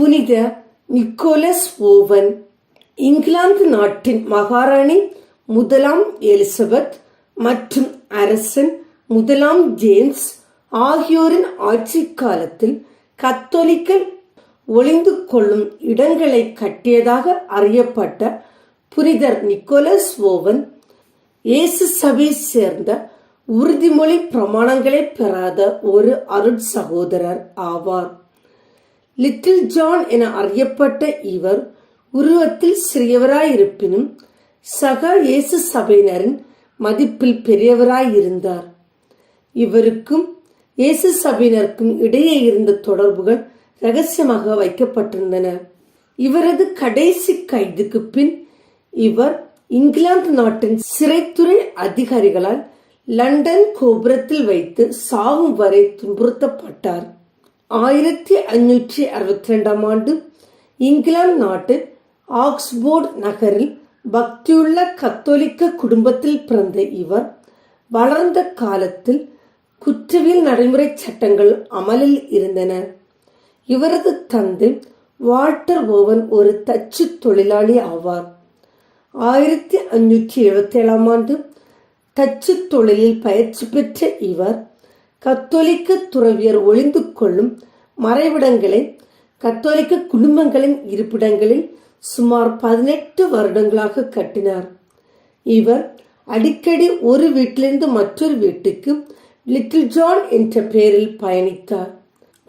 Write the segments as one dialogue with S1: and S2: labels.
S1: புனித Nicolas oven England நாட்டின் மகாராணி முதலாம் எலிசபெத் மற்றும் அரசன் முதலாம் ஜேம்ஸ் ஆகியோரின் ஆட்சி காலத்தில் கத்தோலிக்கல் ஒளிந்து கொள்ளும் இடங்களை கட்டியதாக அறியப்பட்ட புனிதர் நிக்கோலஸ் ஓவன் இயேசு சபை சேர்ந்த உறுதிமொழி பிரமாணங்களை பெறாத ஒரு அருட் சகோதரர் ஆவார். லிட்டில் ஜான் என அறியப்பட்ட இவர் உருவத்தில் சிறியவராயிருப்பினும் சக இயேசு சபையினரின் மதிப்பில் பெரியவராயிருந்தார். இவருக்கும் இயேசு சபையினருக்கும் இடையே இருந்த தொடர்புகள் ரகசியமாக வைக்கப்பட்டிருந்தன. இவரது கடைசி கைதுக்கு பின் இவர் இங்கிலாந்து நாட்டின் சிறைத்துறை அதிகாரிகளால் லண்டன் கோபுரத்தில் வைத்து சாகும் வரை துன்புறுத்தப்பட்டார். ஆயிரத்தி ஐநூற்றி அறுபத்தி ரெண்டாம் ஆண்டு இங்கிலாந்து நாட்டு ஆக்ஸ்போர்ட் நகரில் பக்தியுள்ள கத்தோலிக்க குடும்பத்தில் பிறந்த இவர் வளர்ந்த காலத்தில் குற்றவியல் நடைமுறை சட்டங்கள் அமலில் இருந்தன இவரது தந்தை வால்டர் ஓவன் ஒரு தச்சு தொழிலாளி ஆவார் ஆயிரத்தி அஞ்சூற்றி எழுபத்தி ஏழாம் ஆண்டு தச்சு தொழிலில் பயிற்சி பெற்ற இவர் கத்தோலிக்க துறவியர் ஒளிந்து கொள்ளும் மறைவிடங்களை கத்தோலிக்க குடும்பங்களின் இருப்பிடங்களில் சுமார் பதினெட்டு வருடங்களாக கட்டினார். இவர் அடிக்கடி ஒரு வீட்டிலிருந்து மற்றொரு வீட்டுக்கு லிட்டில் ஜான் என்ற பெயரில் பயணித்தார்.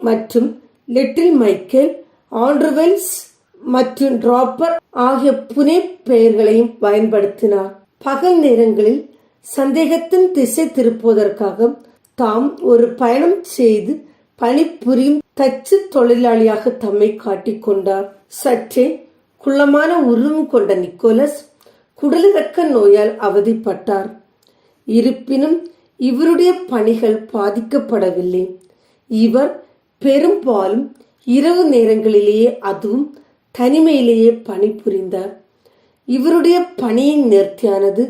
S1: மற்றும் லிட்டில் மைக்கேல் ஆண்ட்ருவெல்ஸ் மற்றும் டிராப்பர் ஆகிய புனை பெயர்களையும் பயன்படுத்தினார். பகல் நேரங்களில் சந்தேகத்தின் திசை திருப்புவதற்காக தாம் ஒரு பயணம் செய்து பணிபுரியும் தச்சு தொழிலாளியாக தம்மை காட்டிக்கொண்டார் சற்றே குள்ளமான உருவம் கொண்ட நிக்கோலஸ் குடலிறக்க நோயால் அவதிப்பட்டார். இருப்பினும் இவருடைய பணிகள் பாதிக்கப்படவில்லை. இவர் பெரும்பாலும் இரவு நேரங்களிலேயே அதுவும் தனிமையிலேயே பணிபுரிந்தார். இவருடைய பணியின் நேர்த்தியானது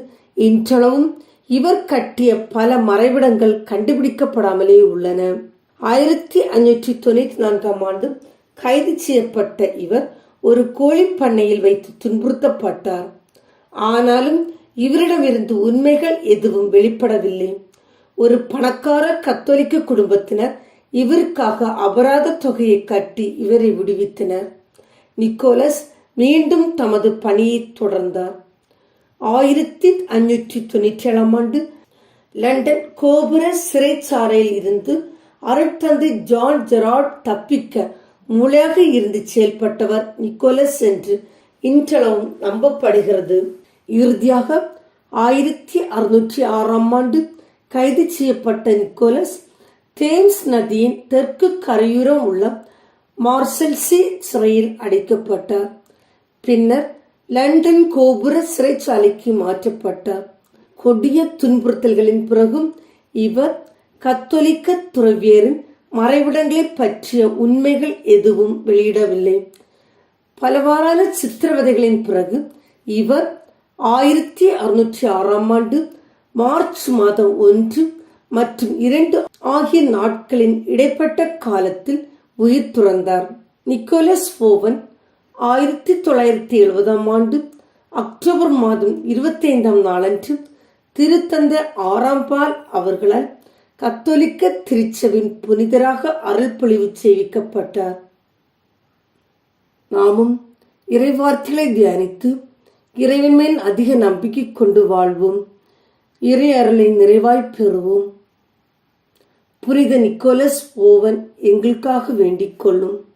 S1: இன்றளவும் இவர் கட்டிய பல மறைவிடங்கள் கண்டுபிடிக்கப்படாமலே உள்ளன. ஆயிரத்தி அஞ்சூற்றி தொண்ணூற்றி நான்காம் ஆண்டு கைது செய்யப்பட்ட இவர் ஒரு கோழி பண்ணையில் வைத்து துன்புறுத்தப்பட்டார். ஆனாலும் இவரிடமிருந்து உண்மைகள் எதுவும் வெளிப்படவில்லை. ஒரு பணக்கார கத்தோலிக்க குடும்பத்தினர் இவருக்காக அபராத தொகையை கட்டி இவரை விடுவித்தனர். நிக்கோலஸ் மீண்டும் தமது பணியை தொடர்ந்தார். ஆயிரத்தி அஞ்சூற்றி தொண்ணூற்றி ஏழாம் ஆண்டு லண்டன் கோபுர சிறைச்சாலையில் இருந்து அருட்தந்தை ஜான் ஜெரார்ட் தப்பிக்க மூளையாக இருந்து செயல்பட்டவர் நிக்கோலஸ் என்று இன்றளவும் நம்பப்படுகிறது. இறுதியாக ஆயிரத்தி அறுநூற்றி ஆறாம் ஆண்டு கைது செய்யப்பட்ட நிக்கோலஸ் தேம்ஸ் நதியின் தெற்கு கரையூரம் உள்ள மார்சல்சி சிறையில் அடைக்கப்பட்டார். பின்னர் லண்டன் கோபுர சிறைச்சாலைக்கு மாற்றப்பட்டார் கொடிய துன்புறுத்தல்களின் பிறகும் இவர் கத்தோலிக்க துறவியரின் மறைவிடங்களை பற்றிய உண்மைகள் எதுவும் வெளியிடவில்லை. பலவாறான சித்திரவதைகளின் பிறகு இவர் ஆயிரத்தி அறுநூற்றி ஆறாம் ஆண்டு மார்ச் மாதம் ஒன்று மற்றும் இரண்டு ஆகிய நாட்களின் இடைப்பட்ட காலத்தில் உயிர் துறந்தார் நிக்கோலஸ் போவன் ஆயிரத்தி தொள்ளாயிரத்தி எழுபதாம் ஆண்டு அக்டோபர் மாதம் இருபத்தி ஐந்தாம் நாளன்று திருத்தந்த ஆறாம்பால் அவர்களால் கத்தோலிக்க திருச்சபின் புனிதராக அருள்பொழிவு செய்விக்கப்பட்டார். நாமும் இறைவார்த்தைகளை தியானித்து இறைவன் மேல் அதிக நம்பிக்கை கொண்டு வாழ்வோம். இறை அருளை நிறைவாய் பெறுவோம். புனித நிக்கோலஸ் ஓவன் எங்களுக்காக வேண்டிக் கொள்ளும்.